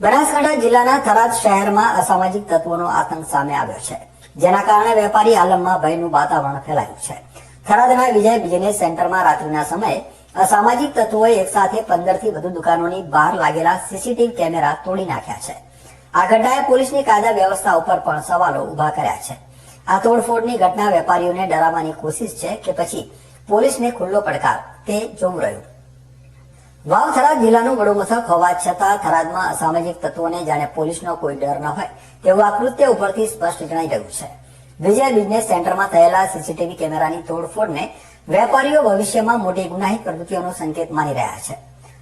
બનાસકાંઠા જિલ્લાના થરાદ શહેરમાં અસામાજિક તત્વોનો આતંક સામે આવ્યો છે, જેના કારણે વેપારી આલમમાં ભયનું વાતાવરણ ફેલાયું છે. થરાદના વિજય બિઝનેસ સેન્ટરમાં રાત્રિના સમયે અસામાજિક તત્વોએ એકસાથે પંદરથી વધુ દુકાનોની બહાર લાગેલા સીસીટીવી કેમેરા તોડી નાખ્યા છે. આ ઘટનાએ પોલીસની કાયદા વ્યવસ્થા ઉપર પણ સવાલો ઊભા કર્યા છે. આ તોડફોડની ઘટના વેપારીઓને ડરાવવાની કોશિશ છે કે પછી પોલીસને ખુલ્લો પડકાર તે જોવું રહ્યું. વાવ થરાદ જિલ્લાનું વડું મથક હોવા છતાં થરાદમાં અસામાજિક તત્વોને જાણે પોલીસનો કોઈ ડર ન હોય તેવું આ કૃત્ય ઉપરથી સ્પષ્ટ જણાઈ રહ્યું છે. વિજય બિઝનેસ સેન્ટરમાં થયેલા સીસીટીવી કેમેરાની તોડફોડને વેપારીઓ ભવિષ્યમાં મોટી ગુનાહિત પ્રવૃત્તિઓનો સંકેત માની રહ્યા છે.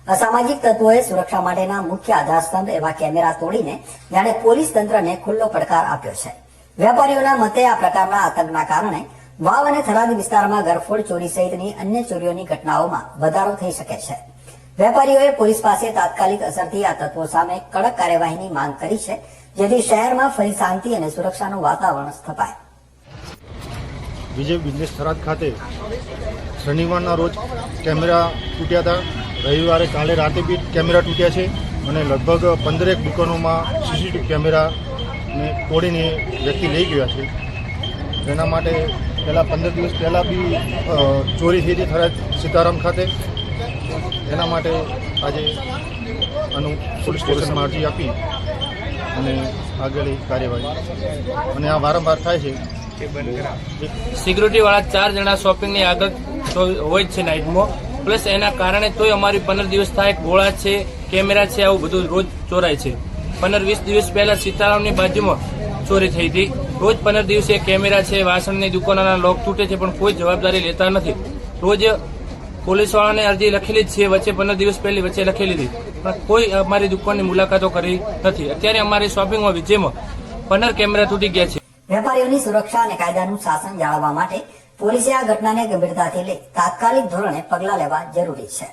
અસામાજિક તત્વોએ સુરક્ષા માટેના મુખ્ય આધારસ્તંભ એવા કેમેરા તોડીને જાણે પોલીસ તંત્રને ખુલ્લો પડકાર આપ્યો છે. વેપારીઓના મતે આ પ્રકારના આતંકના કારણે વાવ અને થરાદ વિસ્તારમાં ગરફોડ ચોરી સહિતની અન્ય ચોરીઓની ઘટનાઓમાં વધારો થઈ શકે છે. વેપારીઓએ પોલીસ પાસે તાત્કાલિક અસરથી આ તત્વો સામે કડક કાર્યવાહીની માંગ કરી છે, જેથી શહેરમાં ફરી શાંતિ અને સુરક્ષાનું વાતાવરણ સ્થપાય. વિજય બિઝનેસ થરાદ ખાતે શનિવારના રોજ કેમેરા તૂટ્યા હતા. રવિવારે કાલે રાતે બી કેમેરા તૂટ્યા છે અને લગભગ પંદરેક દુકાનોમાં સીસીટીવી કેમેરાને તોડીને વ્યક્તિ લઈ ગયા છે. જેના માટે પહેલાં પંદર દિવસ પહેલાં બી ચોરી થઈ હતી થરાદ સીતારામ ખાતે. એના માટે આજે અનુ પોલીસ સ્ટેશનમાં અરજી આપી અને આગળની કાર્યવાહી. અને આ વારંવાર થાય છે સિક્યુરિટીવાળા ચાર જણા શોપિંગની આગળ હોય છે નાઇટમાં. પ્લસ એના કારણે તોય અમારી પંદર દિવસ થાય, ગોળા છે, કેમેરા છે, આવું બધું રોજ ચોરાય છે. પંદર વીસ દિવસ પહેલા સીતારામની બાજુમાં ચોરી થઈ હતી. રોજ પંદર દિવસે કેમેરા છે, વાસણની દુકાનોના લોક તૂટે છે, પણ કોઈ જવાબદારી લેતા નથી. રોજ પોલીસ વાળાને અરજી લખેલી જ છે, વચ્ચે પંદર દિવસ પહેલી વચ્ચે લખેલી હતી. પણ કોઈ અમારી દુકાનની મુલાકાતો કરી નથી. અત્યારે અમારી શોપિંગમાં વિજયમાં પંદર કેમેરા તૂટી ગયા છે. વેપારીઓની સુરક્ષા અને કાયદાનું શાસન જાળવવા માટે પોલીસે આ ઘટનાને ગંભીરતાથી લઈ તાત્કાલિક ધોરણે પગલાં લેવા જરૂરી છે.